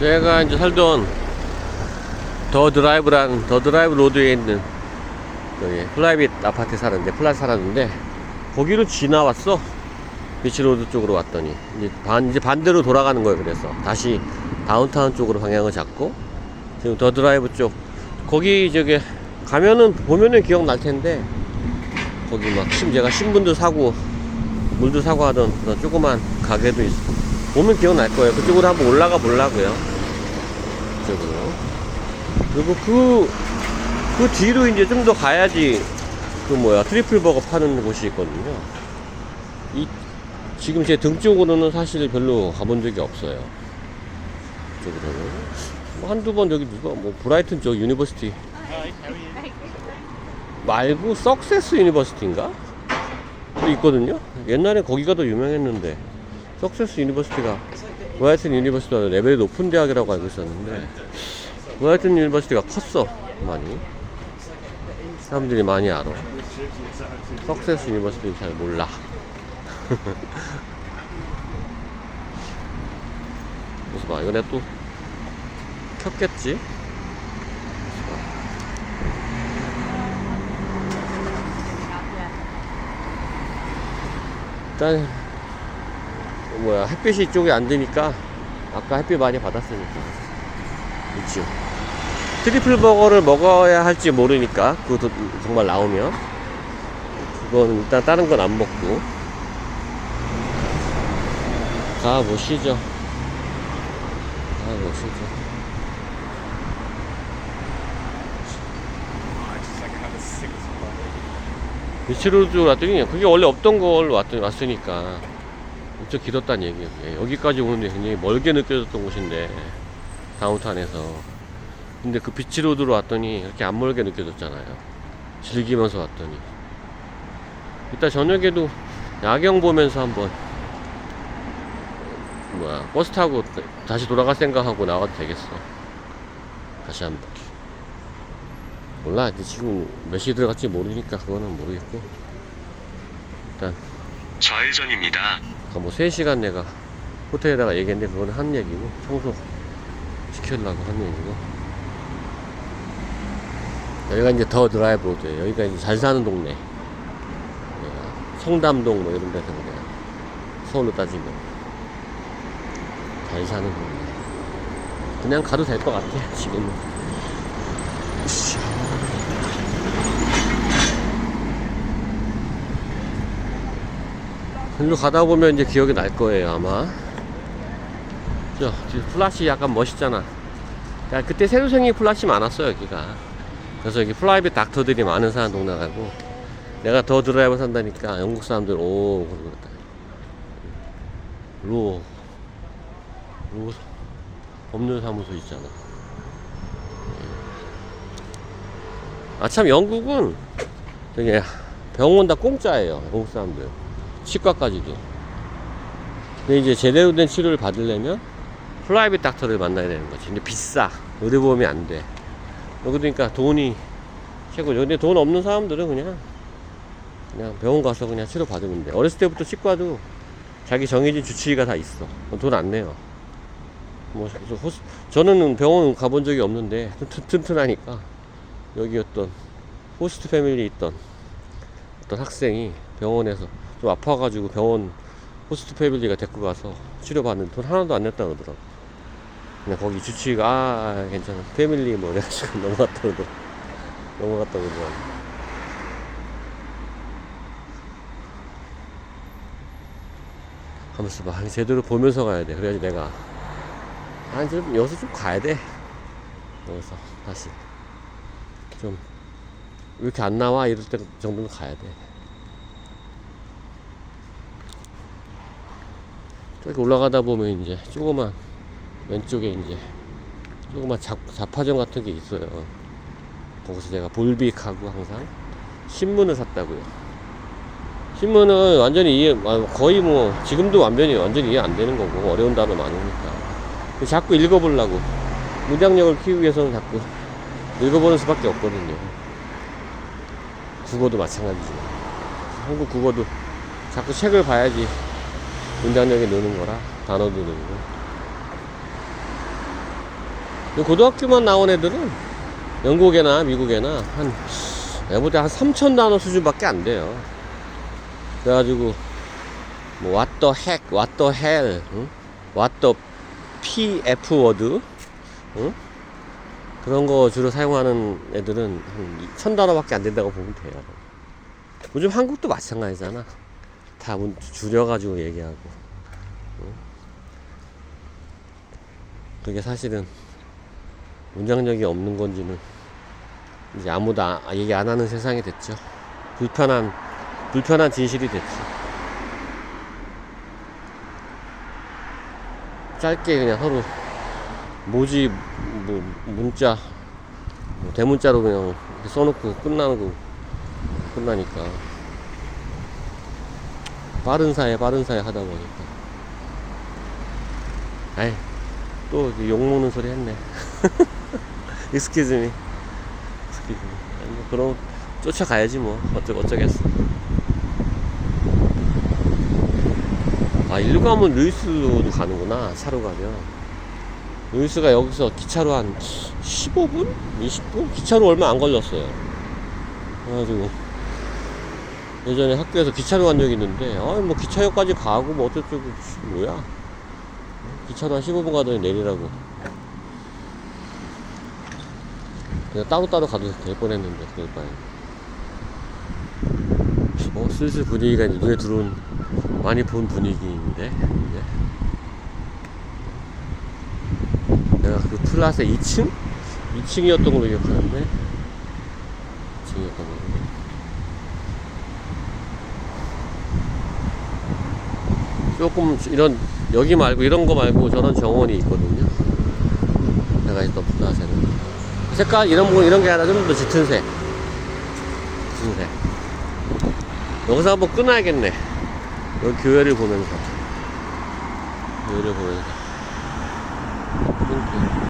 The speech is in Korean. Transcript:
제가 이제 살던 더 드라이브라는 더 드라이브 로드에 있는 저기 플라이빗 아파트에 살았는데 플라트 살았는데 거기로 지나왔어. 비치 로드 쪽으로 왔더니. 이제 반 이제 반대로 돌아가는 거예요 그래서. 다시 다운타운 쪽으로 방향을 잡고 지금 더 드라이브 쪽. 거기 저기 가면은 보면은 기억날 텐데 거기 막 심, 제가 신분도 사고 물도 사고 하던 그런 조그만 가게도 있어 보면 기억날 거예요. 그쪽으로 한번 올라가 보려고요 그쪽으로. 그리고 그, 그 뒤로 이제 좀 더 가야지 그 뭐야 트리플 버거 파는 곳이 있거든요. 이 지금 제 등 쪽으로는 사실 별로 가본 적이 없어요. 이쪽으로는. 뭐 한두 번 여기 누가 뭐 브라이튼 쪽 유니버시티. 말고 석세스 유니버시티인가? 또 있거든요. 옛날에 거기가 더 유명했는데. 석세스 유니버시티가 브라이튼 유니버시티가 레벨이 높은 대학이라고 알고 있었는데 브라이튼 유니버시티가 컸어 많이 사람들이 많이 알아. 석세스 유니버시티는 잘 몰라. 무슨 봐 이거 내가 또 켰겠지? 일단 뭐야 햇빛이 이쪽에 안 드니까 아까 햇빛 많이 받았으니까. 그렇죠 트리플 버거를 먹어야 할지 모르니까 그것도 정말 나오면. 그건 일단 다른 건 안 먹고. 가보시죠. 가보시죠. 비치로드 왔더니 그게 원래 없던 걸 왔더니 왔으니까 엄청 길었다는 얘기예요. 예, 여기까지 오는데 굉장히 멀게 느껴졌던 곳인데 다운타운에서 근데 그 비치로드로 왔더니 이렇게 안 멀게 느껴졌잖아요. 즐기면서 왔더니 이따 저녁에도 야경 보면서 한번 뭐야 버스 타고 다시 돌아갈 생각하고 나와도 되겠어. 다시 한번. 몰라 지금 몇 시에 들어갈지 모르니까 그거는 모르겠고 일단 좌회전입니다. 아까 뭐 3시간 내가 호텔에다가 얘기했는데 그거는 한 얘기고 청소 시키려고 한 얘기고. 여기가 이제 더 드라이브 로드예요 여기가 이제 잘 사는 동네. 여기가 성담동 뭐 이런 데서 그냥 서울로 따지면 잘 사는 동네. 그냥 가도 될 것 같아 지금은 일로 가다 보면 이제 기억이 날 거예요 아마. 저 플라시 약간 멋있잖아. 야, 그때 새로 생긴 플라시 많았어 여기가. 그래서 여기 프라이빗 닥터들이 많은 사는 동네가고 내가 더 드라이버 산다니까 영국 사람들 오 그러고 그랬다. 로, 로 법률사무소 있잖아. 아 참 영국은 저기 병원 다 공짜예요 영국 사람들 치과까지도. 근데 이제 제대로 된 치료를 받으려면 프라이빗 닥터를 만나야 되는 거지. 근데 비싸. 의료보험이 안 돼. 그러니까 돈이 최고죠. 근데 돈 없는 사람들은 그냥 그냥 병원 가서 그냥 치료 받으면 돼. 어렸을 때부터 치과도 자기 정해진 주치의가 다 있어. 돈 안 내요. 뭐 호스, 저는 병원 가본 적이 없는데 튼- 튼튼하니까 여기 어떤 호스트 패밀리 있던 어떤 학생이 병원에서 좀 아파가지고 병원 호스트 패밀리가 데리고 가서 치료받는 돈 하나도 안 냈다 그러더라고. 그냥 거기 주치의가 아 괜찮아 패밀리 뭐 이래가지고 넘어갔다 그러더라고. 넘어갔다 그러더라고. 하면서 막 제대로 보면서 가야 돼. 그래야지 내가 아 이제 좀 여기서 좀 가야 돼. 여기서 다시 좀 왜 이렇게 안 나와 이럴 때 정도는 가야 돼. 저렇게 올라가다 보면 이제 조그만 왼쪽에 이제 조그만 잡, 잡화점 같은 게 있어요. 거기서 제가 볼빅하고 항상 신문을 샀다고요. 신문은 완전히 이해, 아, 거의 뭐 지금도 완전히 완전히 이해 안 되는 거고 어려운 단어 많으니까 자꾸 읽어보려고 문장력을 키우기 위해서는 자꾸 읽어보는 수밖에 없거든요. 국어도 마찬가지지만 한국 국어도 자꾸 책을 봐야지 문장력이 느는 거라 단어도 늘고 고등학교만 나온 애들은 영국이나 미국이나 한 내보다 한 3천 단어 수준밖에 안 돼요. 그래가지고 뭐 what the heck, what the hell, 응? what the pf word, 응? 그런 거 주로 사용하는 애들은 한 1천 단어밖에 안 된다고 보면 돼요. 요즘 한국도 마찬가지잖아. 다 문- 줄여가지고 얘기하고. 응? 그게 사실은 문장력이 없는 건지는 이제 아무도 아- 얘기 안 하는 세상이 됐죠. 불편한, 불편한 진실이 됐지. 짧게 그냥 서로 모지, 뭐, 문자, 뭐 대문자로 그냥 써놓고 끝나는 거, 끝나니까. 빠른 사회, 빠른 사회 하다 보니까. 아이, 또 욕먹는 소리 했네. 익스큐즈미. 익스큐즈미. 뭐 그럼 쫓아가야지 뭐. 어쩌, 어쩌겠어. 아, 일로 가면 루이스로도 가는구나. 차로 가면. 루이스가 여기서 기차로 한 15분? 20분? 기차로 얼마 안 걸렸어요. 그래가지고. 예전에 학교에서 기차로 간 적이 있는데, 아, 뭐 기차역까지 가고 뭐 어쩌고, 뭐야. 기차로 한 15분 가더니 내리라고. 그냥 따로따로 가도 될 뻔했는데, 그럴 바에. 어, 슬슬 분위기가 이제 눈에 들어온, 많이 본 분위기인데, 이제. 내가 그 플라스 2층? 2층이었던 걸로 기억하는데, 2층이었던 걸로. 조금 이런 여기 말고 이런 거 말고 저런 정원이 있거든요. 내가 있던 플라스는 색깔 이런 거 이런 게 아니라 좀더 짙은 색. 짙은 색. 여기서 한번 끊어야겠네. 여기 교회를 보면서 교회를 보면서